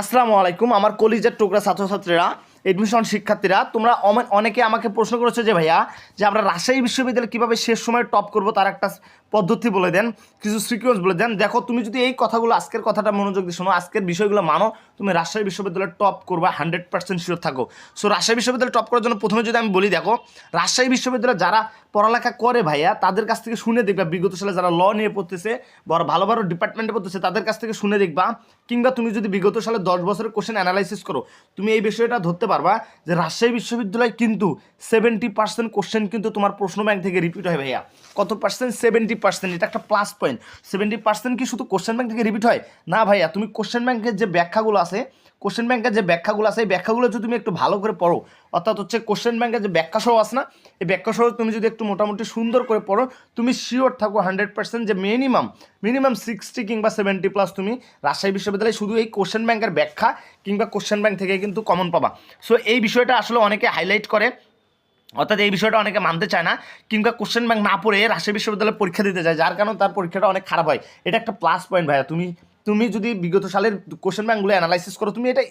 আসসালামু আলাইকুম আমার কলিজের টুকরা ছাত্রছাত্রীরা। এডমিশন শিক্ষার্থীরা, তোমরা অনেকে আমাকে প্রশ্ন করেছ যে, ভাইয়া, যে আমরা রাজশাহী বিশ্ববিদ্যালয়ে কীভাবে শেষ সময় টপ করব, তার একটা পদ্ধতি বলে দেন, কিছু সিকোয়েন্স বলে দেন। দেখো, তুমি যদি এই কথাগুলো, আজকের কথাটা মনোযোগ দিয়ে শোনো, আজকের বিষয়গুলো মানো, তুমি রাজশাহী বিশ্ববিদ্যালয়ে টপ করবা হান্ড্রেড পার্সেন্ট শিওর থাকো। সো রাজশাহী বিশ্ববিদ্যালয়ে টপ করার জন্য প্রথমে যদি আমি বলি, দেখো, রাজশাহী বিশ্ববিদ্যালয়ে যারা পড়ালেখা করে ভাইয়া, তাদের কাছ থেকে শুনে দেখবা, বিগত সালে যারা ল নিয়ে পড়তেছে বড় ভালো ভালো ডিপার্টমেন্টে পড়তেছে, তাদের কাছ থেকে শুনে দেখবা, কিংবা তুমি যদি বিগত সালে দশ বছরের কোশ্চেন অ্যানালাইসিস করো, তুমি এই বিষয়টা ধরতে পারবা যে রাজশাহী বিশ্ববিদ্যালয় কিন্তু সেভেন্টি পার্সেন্ট কোশ্চেন কিন্তু তোমার প্রশ্ন ব্যাংক থেকে রিপিট হয় ভাইয়া। কত পার্সেন্ট সেভেন্টি পার্সেন্ট এটা একটা প্লাস পয়েন্ট সেভেন্টি পার্সেন্ট কি শুধু কোশ্চেন ব্যাংক থেকে রিপিট হয়? না ভাইয়া, তুমি কোশ্চেন ব্যাংকের যে ব্যাখ্যাগুলো আছে কোশ্চেন ব্যাংকের যে ব্যাখ্যাগুলো আছে, এই ব্যাখ্যাগুলো যদি তুমি একটু ভালো করে পড়ো অর্থাৎ হচ্ছে কোশ্চেন ব্যাংকের যে ব্যাখ্যা সহ আছে না, এই ব্যাখ্যা সহ তুমি যদি একটু মোটামুটি সুন্দর করে পড়ো, তুমি শিওর থাকো হান্ড্রেড পার্সেন্ট যে মিনিমাম মিনিমাম সিক্সটি কিংবা সেভেন্টি প্লাস তুমি রাজশাহী বিশ্ববিদ্যালয়ে শুধু এই কোশ্চেন ব্যাংকের ব্যাখ্যা কিংবা কোশ্চেন ব্যাংক থেকে কিন্তু কমন পাবা। সো এই বিষয়টা আসলে অনেকে হাইলাইট করে, অর্থাৎ এই বিষয়টা অনেকে মানতে চায় না, কিংবা কোশ্চেন ব্যাংক না পড়ে রাজশাহী বিশ্ববিদ্যালয়ে পরীক্ষা দিতে যায়, যার কারণে তার পরীক্ষাটা অনেক খারাপ হয়। এটা একটা প্লাস পয়েন্ট ভাইয়া। তুমি তুমি যদি বিগত সালের কোশ্চেন ব্যাংকগুলো অ্যানালাইসিস করো, তুমি এটা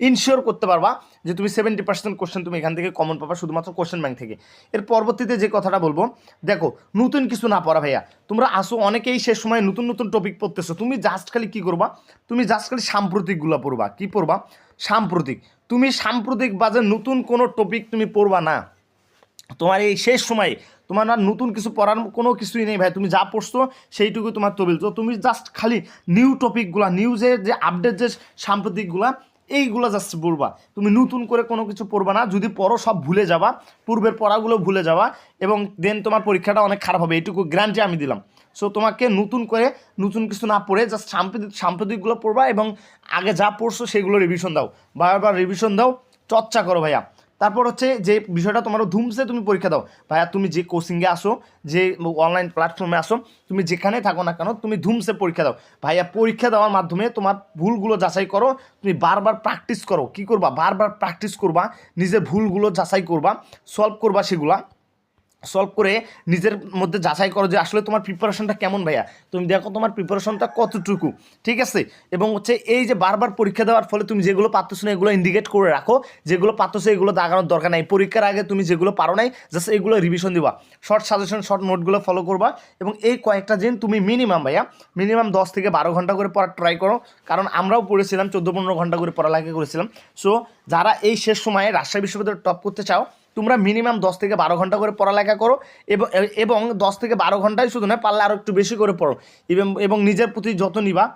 ইনশিওর করতে পারবা যে তুমি সেভেন্টি পার্সেন্ট কোশ্চেন তুমি এখান থেকে কমন পাবা শুধুমাত্র কোশ্চেন ব্যাংক থেকে। এর পরবর্তীতে যে কথাটা বলব, দেখো, নতুন কিছু না পড়া ভাইয়া, তোমরা আসো অনেকেই সে সময় নতুন নতুন টপিক পড়তেছো, তুমি জাস্ট খালি কী করবা? তুমি জাস্ট খালি সাম্প্রতিকগুলো পড়বা। কী পড়বা? সাম্প্রতিক। তুমি সাম্প্রতিক বাজে নতুন কোনো টপিক তুমি পড়বা না। তোমার এই শেষ সময়ে তোমার আর নতুন কিছু পড়ার কোনো কিছুই নেই ভাই। তুমি যা পড়ছো সেইটুকু তোমার তবিল। তো তুমি জাস্ট খালি নিউ টপিকগুলা নিউজের যে আপডেট যে সাম্প্রতিকগুলা এইগুলো জাস্ট পড়বা তুমি নতুন করে কোনো কিছু পড়বা না। যদি পড়ো, সব ভুলে যাবা। পূর্বের পড়াগুলো ভুলে যাবা এবং দেন তোমার পরীক্ষাটা অনেক খারাপ হবে। এটুকু গ্যারান্টি আমি দিলাম। সো তোমাকে নতুন করে নতুন কিছু না পড়ে জাস্ট সাম্প্রতিক সাম্প্রতিকগুলো পড়বা এবং আগে যা পড়ছো সেগুলো রিভিশন দাও। বারবার রিভিশন দাও। চর্চা করো ভাইয়া। তারপর হচ্ছে যে বিষয়টা তোমারও ধুমসে তুমি পরীক্ষা দাও। ভাইয়া, তুমি যে কোচিংয়ে আসো, যে অনলাইন প্ল্যাটফর্মে আসো, তুমি যেখানে থাকো না কেন, তুমি ধুমসে পরীক্ষা দাও। ভাইয়া, পরীক্ষা দেওয়ার মাধ্যমে তোমার ভুলগুলো যাচাই করো, তুমি বারবার প্র্যাকটিস করো। কি করবা? বারবার প্র্যাকটিস করবা নিজের ভুলগুলো যাচাই করবা সলভ করবা সেগুলা। সলভ করে নিজের মধ্যে যাচাই করো যে আসলে তোমার প্রিপারেশনটা কেমন ভাইয়া? তুমি দেখো তোমার প্রিপারেশনটা কতটুকু, ঠিক আছে? এবং হচ্ছে এই যে বারবার পরীক্ষা দেওয়ার ফলে তুমি যেগুলো পারতেছো না, এগুলো ইন্ডিকেট করে রাখো। যেগুলো পারতেছো, এগুলো দাগানোর দরকার নাই। পরীক্ষার আগে তুমি যেগুলো পারো নাই জাস্ট এগুলো রিভিশন দিবা। শর্ট সাজেশন শর্ট নোটগুলো ফলো করবা। এবং এই কয়েকটা দিন তুমি মিনিমাম ভাইয়া মিনিমাম দশ থেকে বারো ঘণ্টা করে পড়ার ট্রাই করো। কারণ আমরাও পড়েছিলাম, চোদ্দ পনেরো ঘণ্টা করে পড়ালেখা করেছিলাম। সো যারা এই শেষ সময়ে রাজশাহী বিশ্ববিদ্যালয় টপ করতে চাও তোমরা মিনিমাম দশ থেকে বারো ঘণ্টা করে পড়ালেখা করো এবং দশ থেকে বারো ঘন্টায় শুধু নয়, পারলে আরও একটু বেশি করে পড়ো। এবং নিজের প্রতি যত নিবা।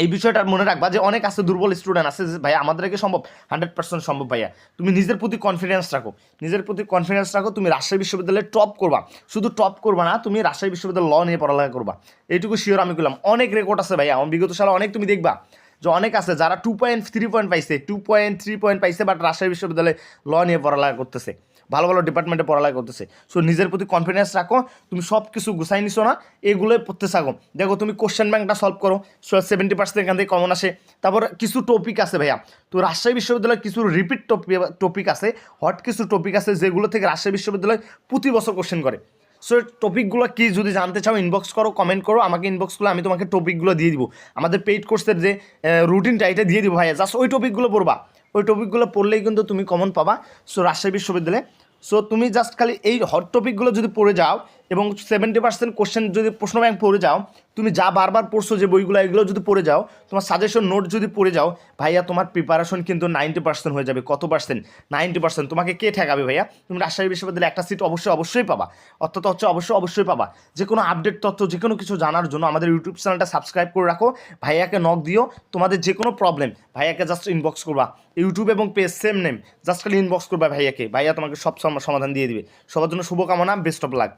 এই বিষয়টা মনে রাখবা যে অনেক আছে দুর্বল স্টুডেন্ট আছে যে, ভাইয়া আমাদেরকে সম্ভব? হান্ড্রেড পার্সেন্ট সম্ভব, ভাইয়া। তুমি নিজের প্রতি কনফিডেন্স রাখো। নিজের প্রতি কনফিডেন্স রাখো, তুমি রাজশাহী বিশ্ববিদ্যালয়ে টপ করবা। শুধু টপ করবা না, তুমি রাজশাহী বিশ্ববিদ্যালয় ল নিয়ে পড়ালেখা করবা। এইটুকু শিওর আমি করলাম। অনেক রেকর্ড আছে, ভাইয়া। আমার বিগত সালে অনেক তুমি দেখবা। যে অনেক আছে যারা টু পয়েন্ট থ্রি পয়েন্ট পাইছে টু পয়েন্ট থ্রি পয়েন্ট পাইছে বাট রাজশাহী বিশ্ববিদ্যালয়ে ল নিয়ে পড়ালেখা করতেছে, ভালো ভালো ডিপার্টমেন্টে পড়ালেখা করতেছে। সো নিজের প্রতি কনফিডেন্স রাখো, তুমি সব কিছু গুছাই নিছো না, এগুলোই পড়তে থাকো। দেখো তুমি কোশ্চেন ব্যাংকটা সলভ করো সেভেন্টি পার্সেন্ট এখান থেকে কমন আসে। তারপর কিছু টপিক আছে ভাইয়া। তো রাজশাহী বিশ্ববিদ্যালয়ে কিছু রিপিট টপিক আছে হট কিছু টপিক আছে যেগুলো থেকে রাজশাহী বিশ্ববিদ্যালয় প্রতি বছর কোশ্চেন করে। সো টপিকগুলো কি যদি জানতে চাও ইনবক্স করো কমেন্ট করো, আমাকে ইনবক্স করলে আমি তোমাকে টপিকগুলো দিয়ে দিব। আমাদের পেইড কোর্সের যে রুটিনটা এটা দিয়ে দিব ভাইয়া। জাস্ট ওই টপিকগুলো পড়বা। ওই টপিকগুলো পড়লেই কিন্তু তুমি কমন পাবা। সো রাজশাহী বিশ্ববিদ্যালয়ে। সো তুমি জাস্ট খালি এই হট টপিকগুলো যদি পড়ে যাও এবং সেভেন্টি পার্সেন্ট কোশ্চেন যদি প্রশ্ন ব্যাংক পড়ে যাও, তুমি যা বারবার পড়ছো যে বইগুলো, এগুলো যদি পড়ে যাও, তোমার সাজেশন নোট যদি পড়ে যাও, ভাইয়া তোমার প্রিপারেশন কিন্তু নাইনটি পার্সেন্ট হয়ে যাবে। কত পার্সেন্ট নাইনটি পার্সেন্ট তোমাকে কে ঠেকাবে ভাইয়া? তুমি রাজশাহী বিশ্ববিদ্যালয়ে একটা সিট অবশ্যই অবশ্যই পাবা। অর্থাৎ হচ্ছে অবশ্যই অবশ্যই পাবা। যে কোনো আপডেট তথ্য, যে কোনো কিছু জানার জন্য আমাদের ইউটিউব চ্যানেলটা সাবস্ক্রাইব করে রাখো। ভাইয়াকে নক দিও। তোমাদের যে কোনো প্রবলেম ভাইয়াকে জাস্ট ইনবক্স করবা। ইউটিউব এবং পেজ সেম নেম জাস্ট খালি ইনবক্স করবা ভাইয়াকে। ভাইয়া তোমাকে সব সমাধান দিয়ে দিবে। সবার জন্য শুভকামনা বেস্ট অফ লাক